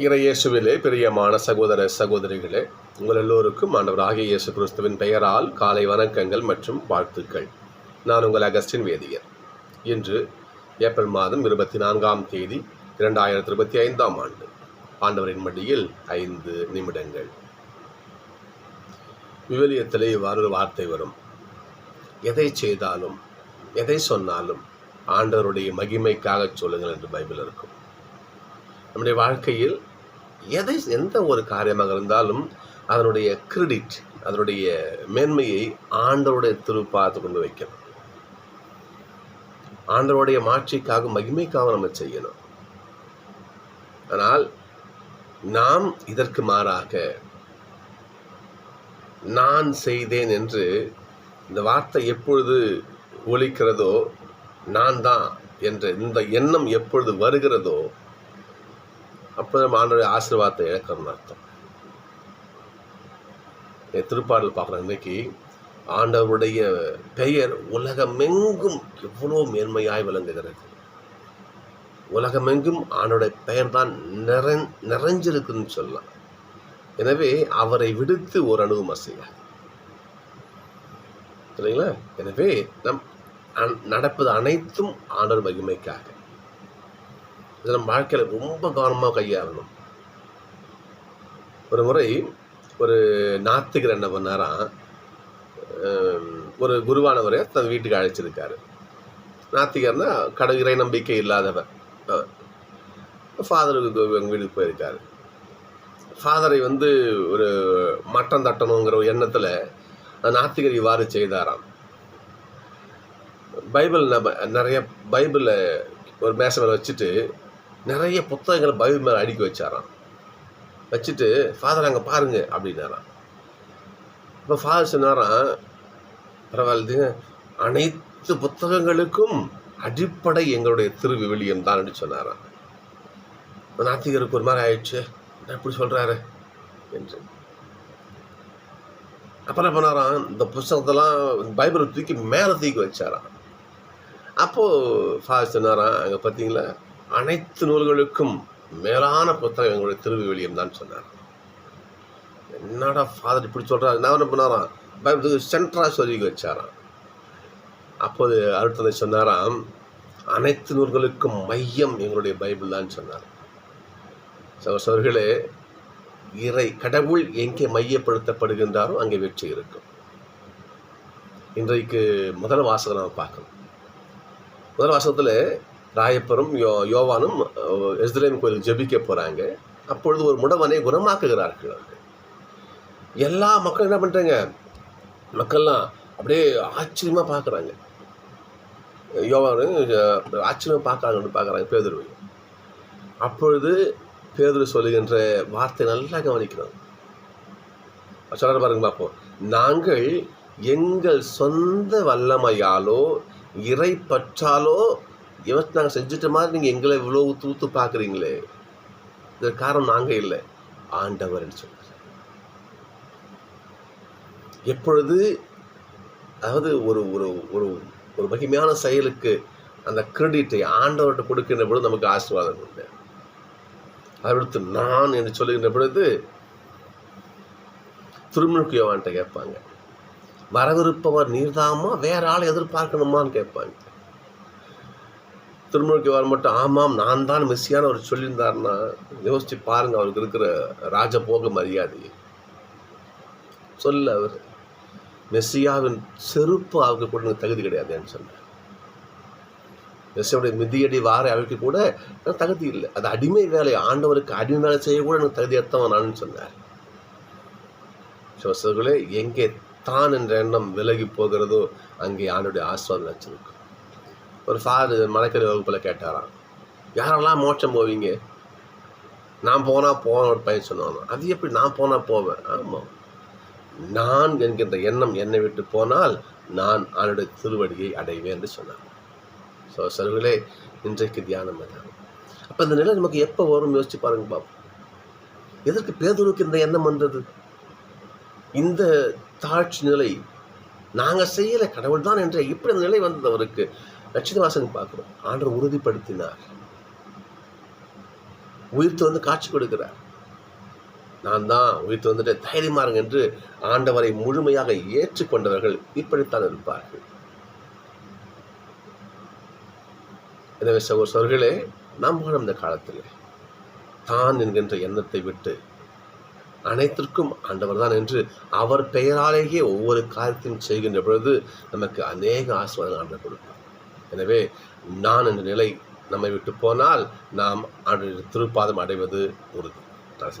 இறையேசுவிலே பிரியமான சகோதர சகோதரிகளே உங்கள் எல்லோருக்கும் ஆண்டவராகிய இயேசு கிறிஸ்துவின் பெயரால் காலை வணக்கங்கள் மற்றும் வாழ்த்துக்கள். நான் உங்கள் அகஸ்டின் வேதியர். இன்று ஏப்ரல் மாதம் இருபத்தி நான்காம் தேதி இரண்டாயிரத்தி இருபத்தி ஐந்தாம் ஆண்டு ஆண்டவரின் மடியில் ஐந்து நிமிடங்கள். விவிலியத்திலே இவ்வாறு ஒரு வார்த்தை வரும். எதை செய்தாலும் எதை சொன்னாலும் ஆண்டவருடைய மகிமைக்காக சொல்லுங்கள் என்று பைபிள் இருக்கும். நம்முடைய வாழ்க்கையில் எதை எந்த ஒரு காரியமாக இருந்தாலும் அதனுடைய கிரெடிட் அதனுடைய மேன்மையை ஆண்டவருடைய திருப்பாத்து கொண்டு வைக்கணும். ஆண்டவருடைய மாட்சிக்காக மகிமைக்காக நம்ம செய்யணும். ஆனால் நாம் இதற்கு மாறாக நான் செய்தேன் என்று இந்த வார்த்தை எப்பொழுது ஒலிக்கிறதோ நான் தான் என்ற இந்த எண்ணம் எப்பொழுது வருகிறதோ அப்போ நம்ம ஆண்டோடைய ஆசீர்வாதத்தை இழக்கிறோம்னு அர்த்தம். என் திருப்பாடல் பார்க்குற இன்னைக்கு ஆண்டவருடைய பெயர் உலகமெங்கும் எவ்வளோ மேன்மையாய் விளங்குகிறது. உலகமெங்கும் ஆண்டோடைய பெயர் தான் நிறை நிறைஞ்சிருக்குன்னு சொல்லலாம். எனவே அவரை விடுத்து ஒரு அணுவும் அசையாது. சரிங்களா எனவே நம் நடப்பது அனைத்தும் ஆண்டவர் மகிமைக்காக. இது நம்ம வாழ்க்கையில் ரொம்ப கவனமாக கையாளணும். ஒரு முறை ஒரு நாத்திகர் என்ன பண்ணாராம் ஒரு குருவானவரை தன் வீட்டுக்கு அழைச்சிருக்காரு. நாத்திகர்னா கடவுள் இறை நம்பிக்கை இல்லாதவர். ஃபாதருக்கு எங்கள் வீட்டுக்கு போயிருக்காரு. ஃபாதரை வந்து ஒரு மட்டம் தட்டணுங்கிற ஒரு எண்ணத்தில் நாத்திகர் இவ்வாறு செய்தாராம். பைபிள் நம்ம நிறைய பைபிளை ஒரு மேசை மேலே வச்சுட்டு நிறைய புத்தகங்களை பைபிள் மேலே அடுக்கி வச்சாராம். வச்சுட்டு ஃபாதர் அங்கே பாருங்க அப்படின்னாராம். இப்போ ஃபாதர் சொன்னாராம் பரவாயில்லைங்க அனைத்து புத்தகங்களுக்கும் அடிப்படை எங்களுடைய திருவிவிலியம் தான் சொன்னாராம். நாத்திகருக்கு ஒரு மாதிரி ஆயிடுச்சு என்ன இப்படி சொல்கிறாரு என்று. அப்புறம் என்ன பண்ணாராம் இந்த புஸ்தகத்தெல்லாம் பைபிளை தூக்கி மேலே தூக்கி வச்சாராம். அப்போது ஃபாதர் சொன்னாராம் அங்கே பார்த்தீங்களா அனைத்து நூல்களுக்கும் மேலான புத்தகம் எங்களுடைய திருவிவிலியம் தான் சொன்னார். என்னடா ஃபாதர் இப்படி சொல்கிறாரு நான் என்ன பண்ணாராம்? பைபிள் சென்ட்ரா சொல்லி வச்சாராம். அப்போது அருட்தந்தை சொன்னாராம் அனைத்து நூல்களுக்கும் மையம் எங்களுடைய பைபிள் தான் சொன்னார். சகோதரர்களே இறை கடவுள் எங்கே மையப்படுத்தப்படுகின்றாரோ அங்கே வெற்றி இருக்கும். இன்றைக்கு முதல் வாசகம் நம்ம பார்க்கணும். முதல் வாசகத்தில் ராயப்பரும் யோ யோவானும் எஸ்ரேம் கோயிலுக்கு ஜெபிக்க போகிறாங்க அப்பொழுது ஒரு முடவனை குணமாக்குகிறார்கள் எல்லா மக்களும் என்ன பண்ணுறாங்க மக்கள்லாம் அப்படியே ஆச்சரியமாக பார்க்குறாங்க. யோவானு ஆச்சரியமாக பார்க்குறாங்கன்னு பார்க்குறாங்க பேதுருவை அப்பொழுது பேதுரு சொல்லுகின்ற வார்த்தை நல்லா கவனிக்கிறோம் சொல்கிற பாருங்க பார்ப்போம் நாங்கள் எங்கள் சொந்த வல்லமையாலோ இறை பற்றாலோ இவற்றை நாங்கள் செஞ்சுட்ட மாதிரி நீங்கள் எங்களை இவ்வளோ ஊற்று ஊற்று பார்க்குறீங்களே. இதற்கு காரணம் நாங்கள் இல்லை. ஆண்டவர்னு சொல்கிறார் எப்பொழுது அதாவது ஒரு ஒரு ஒரு ஒரு மகிமையான செயலுக்கு அந்த கிரெடிட்டை ஆண்டவர்கிட்ட கொடுக்கின்ற பொழுது நமக்கு ஆசீர்வாதம் உண்டு. அடுத்து நான் என்று சொல்லுகின்ற பொழுது திருமுழுக்கு யோவான்கிட்ட கேட்பாங்க. வரவிருப்பவர் நீர்தாமா? வேற ஆள் எதிர்பார்க்கணுமான்னு கேட்பாங்க. திருமுழுக்கு வாரம் மட்டும் ஆமாம் நான் தான் மெஸ்ஸியான அவர் சொல்லியிருந்தாருன்னா யோசித்து பாருங்க அவருக்கு இருக்கிற ராஜபோக மரியாதை சொல்ல அவர் மெஸ்ஸியாவின் செருப்பு அவருக்கு கூட எனக்கு தகுதி கிடையாதுன்னு சொன்னார். மெஸ்ஸியோடைய மிதியடி வார அவருக்கு கூட எனக்கு தகுதி இல்லை. அது அடிமை வேலை ஆண்டவருக்கு அடிமை வேலை செய்ய கூட எனக்கு தகுதியற்றவன் நான் சொன்னார். சோசர்களே எங்கே தான் என்ற எண்ணம் விலகி போகிறதோ அங்கே ஆண்டுடைய ஆஸ்வாதம் வச்சிருக்கும். ஒரு சாரு மலைக்கறி வகுப்பில் கேட்டாராம். யாரெல்லாம் மோட்சம் போவீங்க? நான் போனால் போவேன் ஒரு பையன் சொன்னான். அது எப்படி நான் போனால் போவேன்? ஆமாம் நான் என்கின்ற எண்ணம் என்னை விட்டு போனால் நான் அவனுடைய திருவடியை அடைவேன் என்று சொன்னான். ஸோ சருகளே இன்றைக்கு தியானம் அதான் அப்போ இந்த நிலை நமக்கு எப்போ வரும்? யோசிச்சு பாருங்க பாப்போம். எதற்கு பேதுருக்கு இந்த எண்ணம் வந்தது? இந்த தாழ்ச்சி நிலை நாங்கள் செய்யலை கடவுள் தான் என்ற இப்படி அந்த நிலை வந்தது அவருக்கு? லட்சுமி பார்க்குறோம். ஆண்டர் உறுதிப்படுத்தினார். உயிர்த்து வந்து காட்சி கொடுக்கிறார். நான் தான் உயிர்த்து வந்துட்டு தைரியமா இருங்க என்று ஆண்டவரை முழுமையாக ஏற்றுக்கொண்டவர்கள் இப்படித்தான் இருப்பார்கள். எனவே சகோதரர்களே நாம் வாழும் இந்த காலத்தில் தான் என்கின்ற எண்ணத்தை விட்டு அனைத்திற்கும் ஆண்டவர் தான் என்று அவர் பெயராலேயே ஒவ்வொரு காரியத்தையும் செய்கின்ற பொழுது நமக்கு அநேக ஆசீர்வாதம் ஆண்டவர் கொடுப்பார். எனவே நான் என்ற நிலை நம்மை விட்டு போனால் நாம் ஆண்டு திருப்பாதம் அடைவது உறுதி. நான்